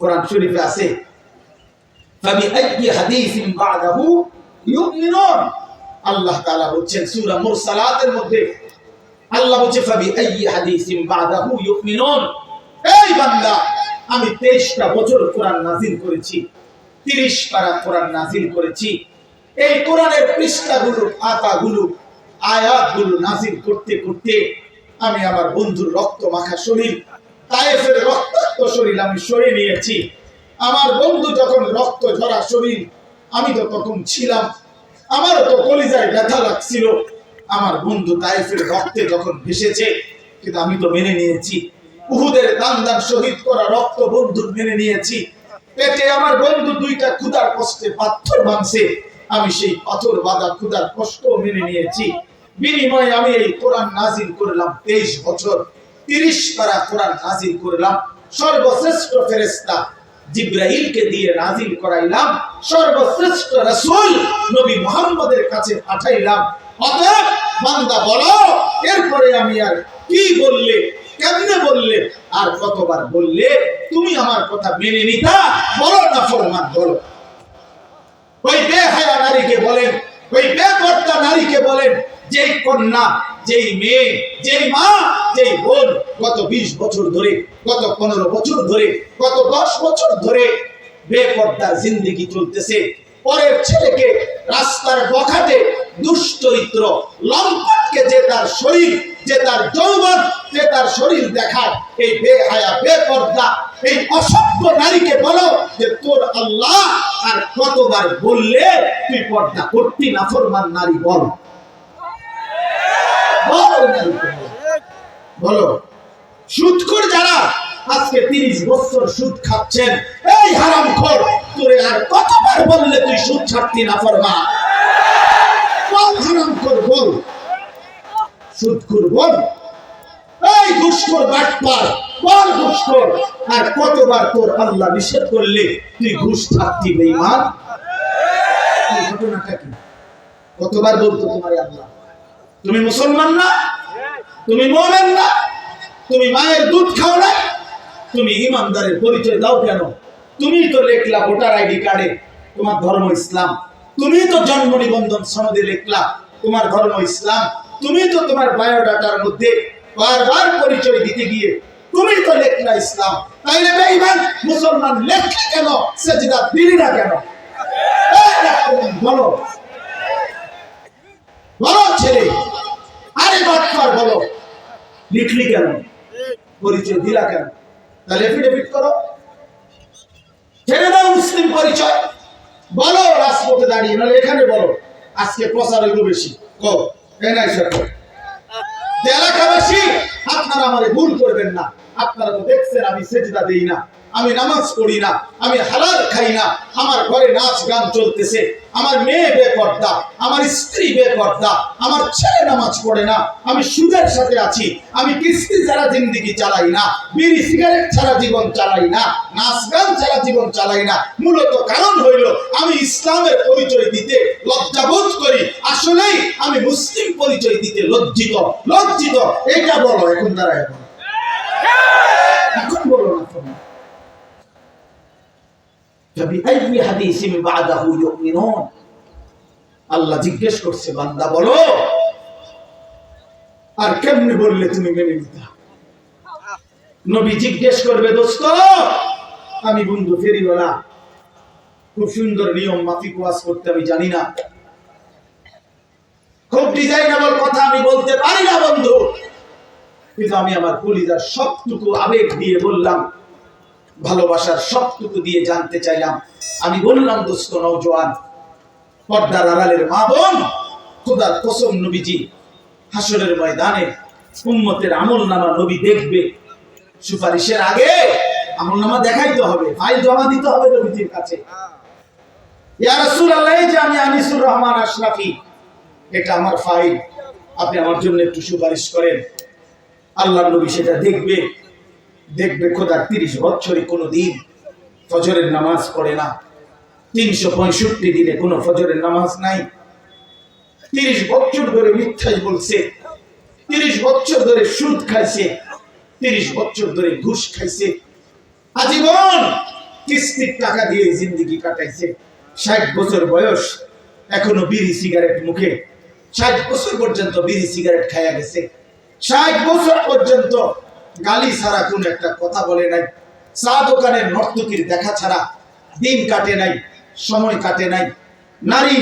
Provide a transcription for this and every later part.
কোরআন শরীফে আছে। আল্লাহ মধ্যে আল্লাহ ফাবি বাদাহু ইউমিনুন। এই বান্দা, আমি বছর কোরআন নাযিল করেছি 30 পারা কোরআন নাযিল করেছি। এই কোরআনের পৃষ্ঠাগুলো, পাতাগুলো, আয়াতগুলো নাযিল করতে করতে আমি আমার বন্ধুর রক্ত মাখা শরীর তায়েফের রক্তাক্ত শরীর আমি সরে নিয়েছি। আমার বন্ধু যখন রক্ত ঝরা শরীর, আমি তো তখন ছিলাম। আমারও তো কলিজায় ব্যথা লাগছিল। আমার বন্ধু তায়েফের রক্তে যখন ভেসেছে, কিন্তু আমি তো মেনে নিয়েছি। উহুদের দান দান শহীদ করা রক্ত বন্ধুর মেনে নিয়েছি। পেটে আমার বন্ধু দুইটা ক্ষুদার কষ্টে পাথর ভাঙছে আমি সেই পাথর বাঁধা ক্ষুদার কষ্ট মেনে নিয়েছি। বিনিময়ে আমি এই কোরআন নাজিল করলাম তেইশ বছর। তিরিশ পারা কোরআন নাজিল করলাম, সর্বশ্রেষ্ঠ ফেরেস্তা জিব্রাহিলকে দিয়ে নাজিল করাইলাম, সর্বশ্রেষ্ঠ রাসূল নবী মুহাম্মদের কাছে পাঠাইলাম। অতএব বান্দা বলো, এরপরে আমি আর কি বললে, কেমনে বললে, আর কতবার বললে তুমি আমার কথা মেনে নিতা, বলো না ফরমান, বলো। ওই বেহায়া নারীকে বলেন, ওই বেপর্দা নারীকে বলেন, যেই কন্যা যেই মেয়ে, যেই মা, যেই বোন গত বিশ বছর ধরে, গত পনেরো বছর ধরে, গত দশ বছর ধরে বেপর্দার জিন্দিগি চলতেছে। পরের ছেলেকে রাস্তার বখাটে দুশ্চরিত্র লম্পটকে যে তার শরীর, যে তার যৌবন, যে তার শরীর দেখায়, এই বেহায়া, বেপর্দা, এই অসভ্য নারীকে বলো যে তোর আল্লাহ আর কতবার বললে তুই পর্দা করতি না, ফরমান নারী বল। বল। সুদখোর যারা আজকে তিরিশ বছর সুদ খাচ্ছেন, এই হারাম খোর, তোরে আর কতবার বললে তুই সুদ ছাড়তি না ফরমা? হারাম খোর, বল। সুদখোর বল। এই ঘুষখোর বাটপার, বল ঘুষখোর। আর কতবার তোর আল্লাহ নিষেধ করলে, তুই ঘুষ ছাড়তি বেঈমান? ঘটনাটা কি? কতবার বলতো তোমার আল্লাহ? তুমি মুসলমান না, তুমি মোমেন না, তুমি মায়ের দুধ খাও না, তুমি ইমানদারের পরিচয় দাও কেন? তুমি তো লেখলা ভোটার আইডি কার্ডে তোমার ধর্ম ইসলাম। তুমি তো জন্ম নিবন্ধন সনদে লেখলা তোমার ধর্ম ইসলাম। তুমি তো তোমার বায়োডাটার মধ্যে বারবার পরিচয় দিতে গিয়ে তুমি তো লেখলা ইসলাম। তাইলে বেঈমান, মুসলমান লেখলে কেন? সেজদা দিলি না কেন? বলো। বলো ছেলে। মুসলিম পরিচয়। বলো, রাজপথে দাঁড়িয়ে, নাহলে এখানে বলো। আজকে প্রচার বেশি। এলাকাবাসী, আপনারা ভুল করবেন না। আপনারা তো দেখছেন, আমি সেজদা দেই না। আমি নামাজ পড়ি না। আমি হালাল খাই না। আমার ঘরে নাচ গান চলতেছে। আমার মেয়ে বেপর্দা আমার স্ত্রী বেপর্দা আমার ছেলে নামাজ পড়ে না, আমি সুদের সাথে আছি, আমি কিস্তি ছাড়া জিন্দিগি চালাই না, বিড়ি সিগারেট ছাড়া জীবন চালাই না, নাচ গান ছাড়া জীবন চালাই না। মূলত কারণ হইল, আমি ইসলামের পরিচয় দিতে লজ্জাবোধ করি। আসলেই আমি মুসলিম পরিচয় দিতে লজ্জিত লজ্জিত। এটা বলো, এখন দাঁড়ায় বলো এখন বলো না তুমি فبأي حديث بعده يؤمنون আল্লাহ জিজ্ঞেস করছে বান্দা বলো আর কেমনে বললে তুমি মেনে নিতা নবী জিজ্ঞেস করবে দোস্ত আমি বন্ধু ফেরিওয়ালা খুব সুন্দর নিয়ম মাফিক ওয়াজ করতে আমি জানি না খুব ডিজাইনেবল কথা আমি বলতে পারি না বন্ধু কিন্তু আমি আমার কলিজার সবটুকু আবেগ দিয়ে বললাম ভালোবাসার সবটুকু দিয়ে জানতে চাইলাম। আমি বললাম, দোস্ত নৌজওয়ান পর্দার আড়ালের মা বোন, খোদার কসম নবীজি হাসরের ময়দানে উম্মতের আমল নামা নবী দেখবে। সুপারিশের আগে আমল নামা দেখাইতে হবে, ফাইল জমা দিতে হবে নবীজির কাছে। আমি আনিসুর রহমান আশরাফি, এটা আমার ফাইল। আপনি আমার জন্য একটু সুপারিশ করেন। আল্লাহ নবী সেটা দেখবে। দেখবে খোদার তিরিশ বছরে কোনো দিন ফজরের নামাজ পড়ে না। তিনশো পঁয়ষট্টি দিনে কোনো ফজরের নামাজ নাই। তিরিশ বছর ধরে মিথ্যাই বলছে। তিরিশ বছর ধরে সুদ খাইছে। তিরিশ বছর ধরে ঘুষ খাইছে। আজীবন কিস্তির টাকা দিয়ে জিন্দগি কাটাইছে। ষাট বছর বয়স, এখনও বিড়ি সিগারেট মুখে। ষাট বছর পর্যন্ত বিড়ি সিগারেট খাইয়া গেছে। ষাট বছর পর্যন্ত গালি ছাড়া কোন একটা কথা বলে নাই। চা দোকানের নর্তকীর দেখা ছাড়া দিন কাটে নাই, সময় কাটে নাই। নারী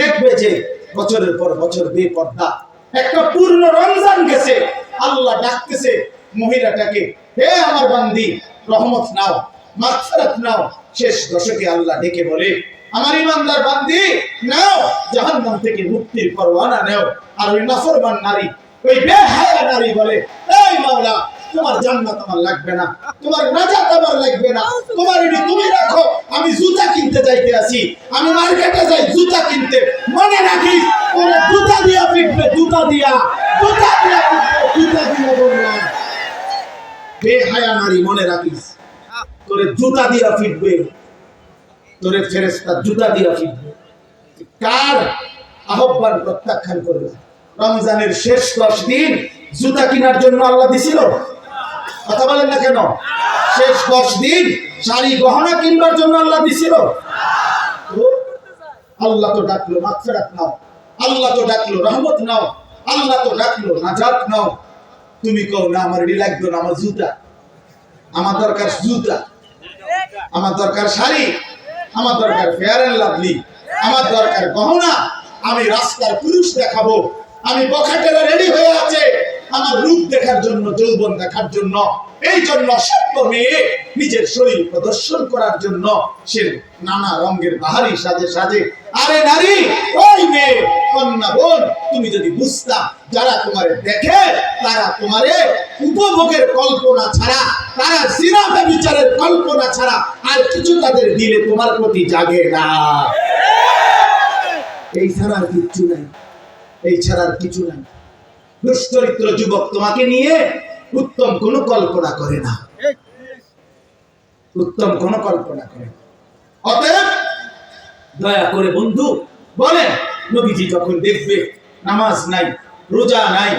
দেখবে যে বছরের পর বছর বেপর্দা। একটা পূর্ণ রমজান গেছে, আল্লাহ ডাকতেছে মহিলাটাকে, হে আমার বান্দি, রহমত নাও, মাগফিরাত নাও। শেষ দশকে আল্লাহ ডেকে বলে, আমার ইমানদার বান্দি, নাও, জাহান্নাম থেকে মুক্তির পরওয়ানা নাও। আর ওই নাফরমান নারী, ওই বেহায়া নারী বলে, এই মাওলা তোমার জান্নাত আমার লাগবে না, তোমার নাজাত আমার লাগবে না। তোমার এটি তুমি রাখো, আমি জুতা কিনতে যাইতে আছি। আমি মার্কেটে যাই, জুতা কিনতে। মনে রাখিস, ওরে জুতা দিয়া পিটবে, জুতা দিয়া। জুতা দিয়া পিটবে, জুতা দিয়া বললাম। বেহায়া নারী, মনে রাখিস, তোরে জুতা দিয়া ফিটবে তোরে ফেরেস্তা জুতা দিয়া ফিটবে কার আহ্বান প্রত্যাখ্যান করবে? রমজানের শেষ দশ দিন জুতা কেনার জন্য আল্লাহ দিছিল? কথা বলেন না কেন? শেষ দশ দিন শাড়ি গহনা কিনবার জন্য আল্লাহ দিছিল। আল্লাহ তো ডাকলো মাগফিরাত নাও। আল্লাহ তো ডাকলো, রহমত নাও। আল্লাহ তো ডাকলো, নাজাত নাও। তুমি কও না, আমার এটি লাগবে না, আমার জুতা। আমার দরকার জুতা। আমার দরকার শাড়ি। আমার দরকার ফেয়ার অ্যান্ড লাভলি আমার দরকার গহনা। আমি রাস্তার পুরুষ দেখাবো। আমি বখাটেরা রেডি হয়ে আছে। আমার রূপ দেখার জন্য, যৌবন দেখার জন্য, এই জন্য সত্য মেয়ে নিজের শরীর প্রদর্শন করার জন্য সে নানা রঙের বাহারি সাজে সাজে, আরে নারী, ওই মেয়ে, কন্যা বোন, তুমি যদি বুঝতা, যারা তোমারে দেখে, তারা তোমারে উপভোগের কল্পনা ছাড়া, তারা সিনাফে বিচারের কল্পনা ছাড়া আর কিছু তাদের দিলে তোমার প্রতি জাগে না। এই ছাড়া আর কিচ্ছু নাই। এই ছাড়া আর কিছু নাই। দুশ্চরিত্র যুবক তোমাকে নিয়ে উত্তম কোনো কল্পনা করে না উত্তম কোনো কল্পনা করে। অতএব দয়া করে বন্ধু, বলেন, নবীজি যখন দেখবে নামাজ নাই, রোজা নাই,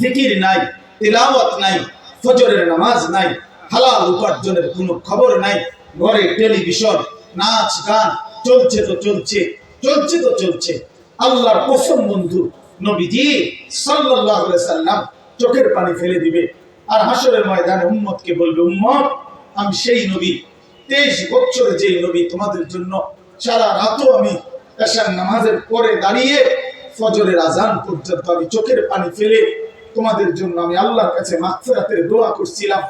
জিকির নাই, তেলাওয়াত নাই, ফজরের নামাজ নাই, হালাল উপার্জনের কোনো খবর নাই, ঘরে টেলিভিশন, নাচ, গান, চলছে তো চলছে চলছে তো চলছে, আল্লাহর কসম বন্ধু নবীজি সাল্লাল্লাহু আলাইহি সাল্লাম চোখের পানি ফেলে দিবে। আর হাসরের ময়দানে উম্মতকে বলবে, উম্মত, আমি সেই নবী। তেইশ বছরে যে নবী তোমাদের জন্য সারা রাতও আমি এশার নামাজের পরে দাঁড়িয়ে ফজরের আজান পর্যন্ত আমি চোখের পানি ফেলে তোমাদের জন্য আমি আল্লাহর কাছে মাগফিরাতের দোয়া করছিলাম।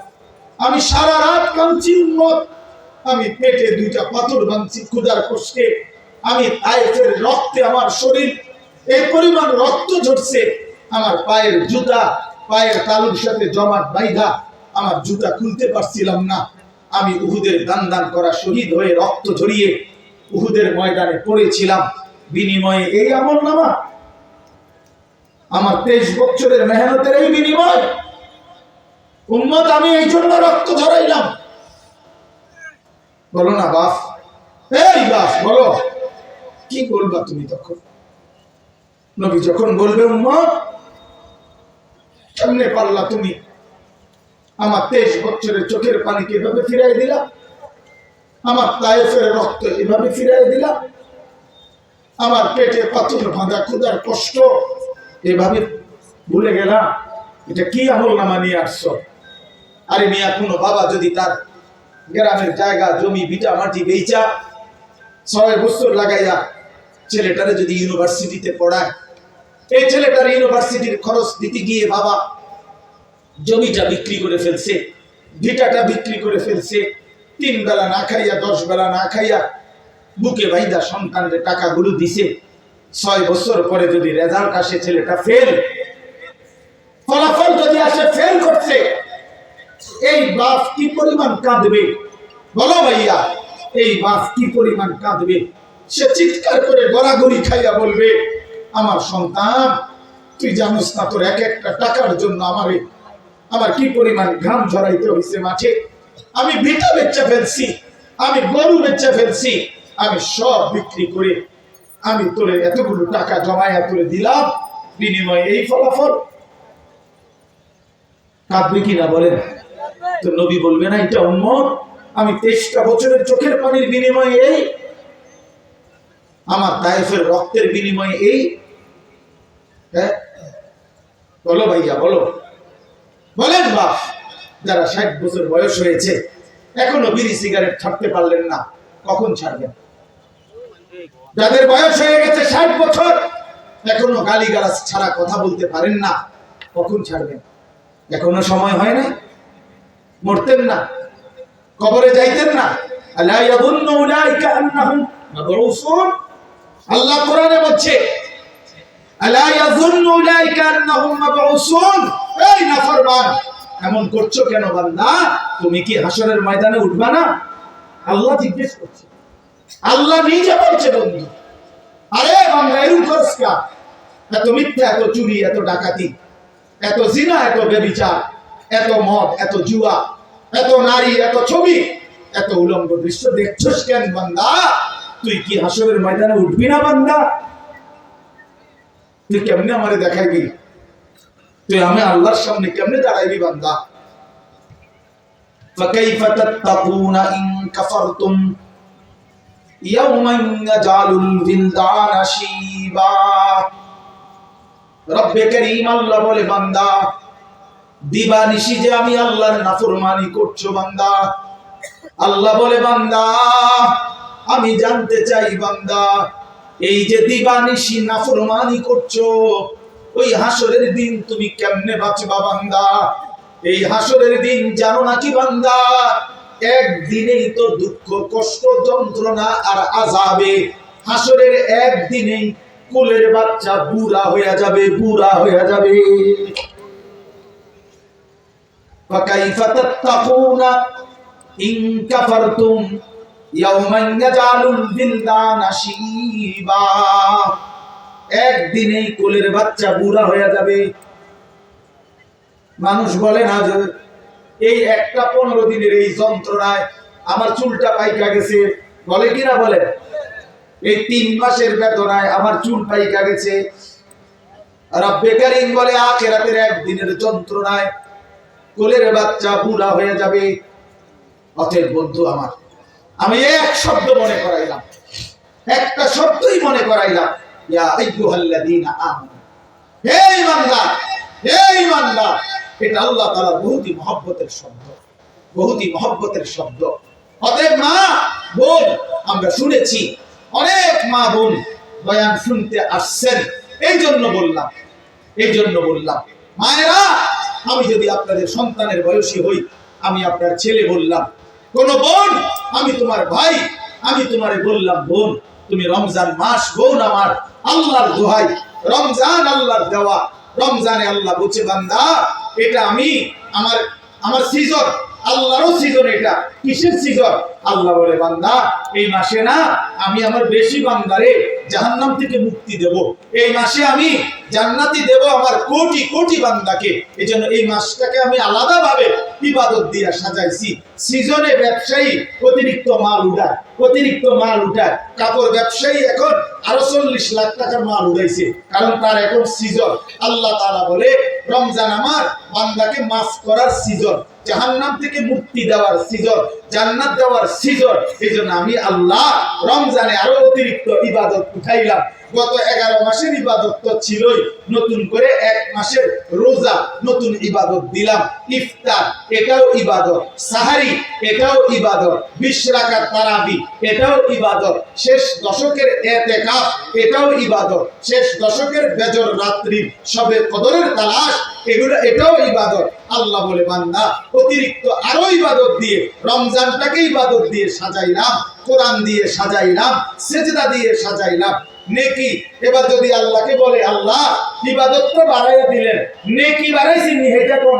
আমি সারা রাত কাঁদছি, উম্মত। আমি পেটে দুইটা পাথর বাঁধছি, ক্ষুধার কষ্টে আমি তাইফের রক্তে আমার শরীর এই পরিমাণ রক্ত ঝরছে, আমার পায়ের জুতা, পায়ের তালুর সাথে জমাট বাইধা, আমার জুতা খুলতে পারছিলাম না। আমি উহুদের দান দান করা শহীদ হয়ে রক্ত ঝরিয়ে উহুদের ময়দানে পড়েছিলাম। বিনিময়ে এই আমল নামা। আমার তেইশ বছরের মেহনতের এই বিনিময়। উম্মত, আমি এই জন্য রক্ত ঝরাইলাম। বলো না, বাপ। এই বাপ, বলো। কি বলবা তুমি তখন? নবী যখন বলবে উম্মত কেমনে পারলা তুমি। আমার তেইশ বছরের চোখের পানিকে এভাবে ফিরাই দিলা? আমার তায়েফের রক্ত এভাবে ফিরাই দিলা? আমার পেটে পাথর বাঁধা ক্ষুদার কষ্ট এভাবে ভুলে গেলাম এটা কি আমল নামা নিয়ে আসছো? আরে মিয়া, কোনো বাবা যদি তার গ্রামের জায়গা, জমি বিটা মাটি বেচা ছয় বছর লাগাইয়া ছেলেটারে যদি ইউনিভার্সিটিতে পড়ায়, এই ছেলেটার ইউনিভার্সিটির খরচ দিতে গিয়ে বাবা জমিটা বিক্রি করে ফেলছে, ভিটাটা বিক্রি করে ফেলছে, তিন বেলা না খাইয়া, দশ বেলা না খাইয়া বুকে বাইদা সন্তানদের টাকাগুলো দিছে। ছয় বছর পরে যদি রেজাল্ট আসে ছেলেটা ফেল ফলাফল যদি আসে ফেল করছে, এই বাপ কি পরিমাণ কাঁদবে? বলো ভাইয়া, এই বাপ কি পরিমাণ কাঁদবে? সে চিৎকার করে গড়াগড়ি খাইয়া বলবে, আমার সন্তান, তুই জানোস না তোর এক একটা টাকার জন্য আমারে, আমার কি পরিমাণ ঘাম ঝরাইতে হয়েছে মাঠে? আমি ভিটা বেচা ফেলছি, আমি গরু বেচা ফেলছি, আমি সব বিক্রি করে আমি তোরে এতগুলো টাকা জমাইয়া তুলে দিলাম, বিনিময়ে এই ফলাফল। কাঁদবে কিনা বলেন? তো নবী বলবে না, এটা উন্মত আমি তেইশটা বছরের চোখের পানির বিনিময়ে এই আমার তায়েফের রক্তের বিনিময়ে এই হ্যাঁ? বলো ভাইয়া, বলো। বলেন বাপ, যারা ষাট বছর বয়স হয়েছে, এখনও বিড়ি সিগারেট ছাড়তে পারলেন না, কখন ছাড়বেন? যাদের বয়স হয়ে গেছে ষাট বছর, এখনও গালি গালাজ ছাড়া কথা বলতে পারেন না, কখন ছাড়বেন? এখনও সময় হয় না মরতেন না? কবরে যাইতেন না? আলা ইয়াযুন্নু উলাইকা আন্নাহুম মাবউসুন? আল্লাহ কোরআনে বলছে, আলা উলাইকা আন্নাহুম মাবউসুন? এই নাফরমান, এমন করছ কেন বান্দা? তুমি কি হাসরের ময়দানে উঠবা না? আল্লাহ জিজ্ঞেস করছে। আল্লাহ নিজে বলছে, বন্ধু, আরে বাংলা এরকম করছ কা? এত মিথ্যা, এত চুরি, এত ডাকাতি, এত জিনা, এত বেবিচার এত মদ, এত জুয়া, এত নারী, এত ছবি, এত উলঙ্গ দৃশ্য দেখছস কেন বান্দা? তুই কি হাসরের ময়দানে উঠবি না বান্দা তুই কেমনে আমারে দেখাইবি তুই আমি আল্লাহর সামনে কেমনে দাঁড়াইবি বান্দা فكيف تتقون إن كفرتم يوما يجعل الولدان شيبا রব্বে করিম আল্লাহ বলে বান্দা দিবানিশি যে আমি আল্লাহর নাফরমানি করছো বান্দা আল্লাহ বলে বান্দা আমি জানতে চাই বান্দা, এই যে দিবানিশি নাফরমানি করছ, ওই হাসরের দিন তুমি কেমনে বাঁচবা বান্দা? এই হাসরের দিন জানো নাকি বান্দা, একদিনেই তো দুঃখ, কষ্ট, যন্ত্রণা আর আজাবে হাসরের একদিনেই কুলের বাচ্চা বুড়া হয়ে যাবে, বুড়া হয়ে যাবে। ফাকাইফা তাত্তাকুনা, ইন কাফারতুম একদিন এই কোলের বাচ্চা বুড়া হয়ে যাবে। মানুষ বলে না যে, এই একটা পনেরো দিনের এই যন্ত্রণায় আমার চুলটা পাইকা গেছে। বলে কিনা বলে? এই তিন মাসের বেতনায় আমার চুল পাইকা গেছে। রাব্বে কারিম বলে, আখেরাতের একদিনের যন্ত্রণায় কোলের বাচ্চা বুড়া হয়ে যাবে। অতএব বন্ধু আমার আমি এক শব্দ মনে করাইলাম। একটা শব্দই মনে করাইলাম, ইয়া আল্লাহ শব্দ শব্দ। মা আমরা শুনেছি, অনেক মা বোন বয়ান শুনতে এই জন্য বললাম এই জন্য বললাম, মায়েরা, আমি যদি আপনাদের সন্তানের বয়সী হই, আমি আপনার ছেলে বললাম কোন বোন, আমি তোমার ভাই, আমি তোমারে বললাম, বোন, তুমি রমজান মাস, বোন আমার, আল্লাহর দোহাই, রমজান আল্লাহর দেওয়া, রমজানে আল্লাহ বলছে বান্দা, এটা আমি, আমার আমার সিজন। আল্লাহরও সিজন এটা। কিসের সিজন আল্লাহ বলে, বান্দা, এই মাসে না আমি আমার বেশি বান্দারে জাহান্নাম থেকে মুক্তি দেব। এই মাসে আমি জান্নাতি দেব আমার কোটি কোটি বান্দাকে। এই জন্য এই মাসটাকে আমি আলাদা ভাবে ইবাদত দিয়ে সাজাইছি। সিজনে ব্যবসায়ী, অতিরিক্ত মাল উঠায়, অতিরিক্ত মাল উঠায়। কাপড় ব্যবসায়ী এখন আরও চল্লিশ লাখ টাকার মাল উঠাইছে। কারণ তার এখন সিজন। আল্লাহ তাআলা বলে, রমজান আমার বান্দাকে মাফ করার সিজন। জাহান্নাম থেকে মুক্তি দেওয়ার সিজন জান্নাত দেওয়ার সিজন এই জন্য আমি আল্লাহ রমজানে আরও অতিরিক্ত ইবাদত উঠাইলাম। গত এগারো মাসের ইবাদত তো ছিলই। নতুন করে এক মাসের রোজা নতুন ইবাদত দিলাম। ইফতার, এটাও ইবাদত। সাহারি, এটাও ইবাদত। বিশ রাকাত তারাবি, এটাও ইবাদত। শেষ দশকের এতেকাফ, এটাও ইবাদত। শেষ দশকের বেজর রাত্রি, সবে কদরের তালাশ, এগুলো, এটাও ইবাদত। আল্লাহ বলে, বান্দা, অতিরিক্ত আরও ইবাদত দিয়ে, রমজানটাকে ইবাদত দিয়ে সাজাইলাম, কোরআন দিয়ে সাজাইলাম, সেজদা দিয়ে সাজাইলাম। নেকি? এবার যদি আল্লাহকে বলে, আল্লাহ, ইবাদত তো বাড়াইয়া দিলেন, নেকি বাড়াইছি নি, হেটা কোন?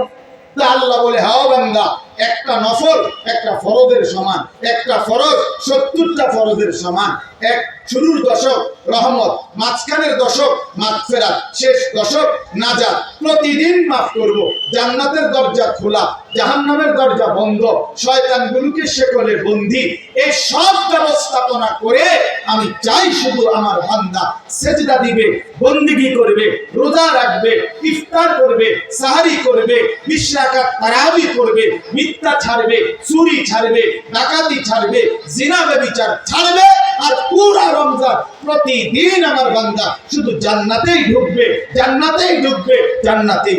তা আল্লাহ বলে, হাও বান্দা একটা নফল, একটা ফরজের সমান, একটা ফরজ সত্তরটা ফরজের সমান। এক শুরুর দশক রহমত, মাঝখানের দশক মাগফিরাত, শেষ দশক নাজাত। প্রতিদিন মাফ করব, জান্নাতের দরজা খোলা, জাহান্নামের দরজা বন্ধ, শয়তানগুলোকে শেকলে বন্দি। এই সব ব্যবস্থাপনা করে আমি চাই শুধু আমার বান্দা সেজদা দিবে, বন্দিগি করবে, রোজা রাখবে, ইফতার করবে, সাহারি করবে বিশ রাকাত তারাবি করবে মিথ্যা ছাড়বে, চুরি ছাড়বে, ডাকাতি ছাড়বে, জিনা ব্যভিচার ছাড়বে আর পুরা রমজান প্রতিদিন আমার বান্দা শুধু জান্নাতেই ঢুকবে জান্নাতেই ঢুকবে, জান্নাতেই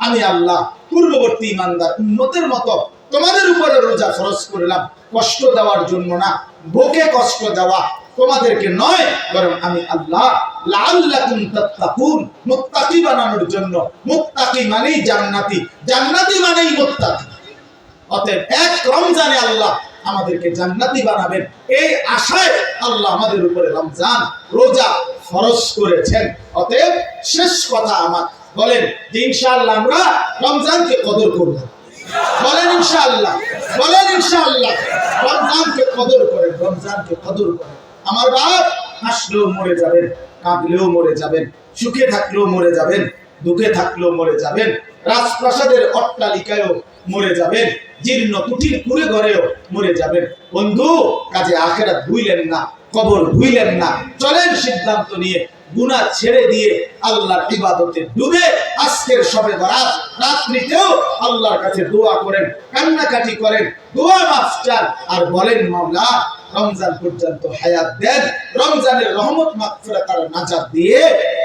আমি আল্লাহ পূর্ববর্তী ইমানদার উম্মতের মতো তোমাদের উপরে রোজা ফরজ করলাম, কষ্ট দেওয়ার জন্য না বুকে কষ্ট দেওয়া তোমাদেরকে নয়, বরং আমি আল্লাহ লাআল্লাকুম বানানোর জন্য, মুত্তাকি মানেই জান্নাতি জান্নাতি মানেই মুত্তাকি। অতএব এক রমজানে আল্লাহ আমাদেরকে জান্নাতি বানাবেন, এই আশায় আল্লাহ আমাদের উপরে রমজান রোজা খরচ করেছেন। অতএব শেষ কথা আমার, বলেন যে ইনশাআল্লাহ আমরা রমজানকে কদর করব। বলেন বলেন রমজানকে কদর করেন, রমজানকে কদর করেন। আমার বাপ হাসলেও মরে যাবেন, কাঁদলেও মরে যাবেন, সুখে থাকলেও মরে যাবেন, দুঃখে থাকলেও মরে যাবেন, রাজপ্রাসাদের অট্টালিকায়ও মরে যাবেন, জীর্ণ কুটির কুড়ে ঘরেও মরে যাবেন। বন্ধু, কাজে আখেরাত ভুইলেন না, কবর ভুইলেন না। চলেন সিদ্ধান্ত নিয়ে গুনাহ ছেড়ে দিয়ে আল্লাহর ইবাদতে ডুবে আজকের সবে বরাত, রাত্রিতেও আল্লাহর কাছে দোয়া করেন, কান্নাকাটি করেন, দোয়া মাফ চান আর বলেন মামলা রমজান পর্যন্ত হায়াত দেন, রমজানের রহমত মাগফিরাত তার নাজাত দিয়ে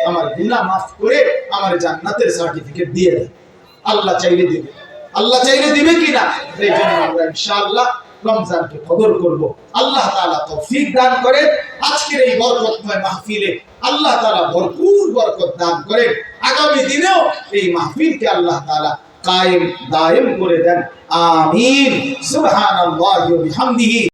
আমার গুনাহ মাফ করে আমার জান্নাতের সার্টিফিকেট দিয়ে দেন। আল্লাহ চাইলে দিবে। আল্লাহ চাইলে দিবে কিনা? এই জন্য আমরা ইনশাআল্লাহ রমজানকে কদর করব। আল্লাহ তাআলা তৌফিক দান করেন। আজকের এই বরকতময় মাহফিলে আল্লাহ তালা ভরপুর বরকত দান করেন। আগামী দিনেও এই মাহফিলকে আল্লাহ তাআলা কায়েম, দায়েম করে দেন। আমিন। সুবহানাল্লাহি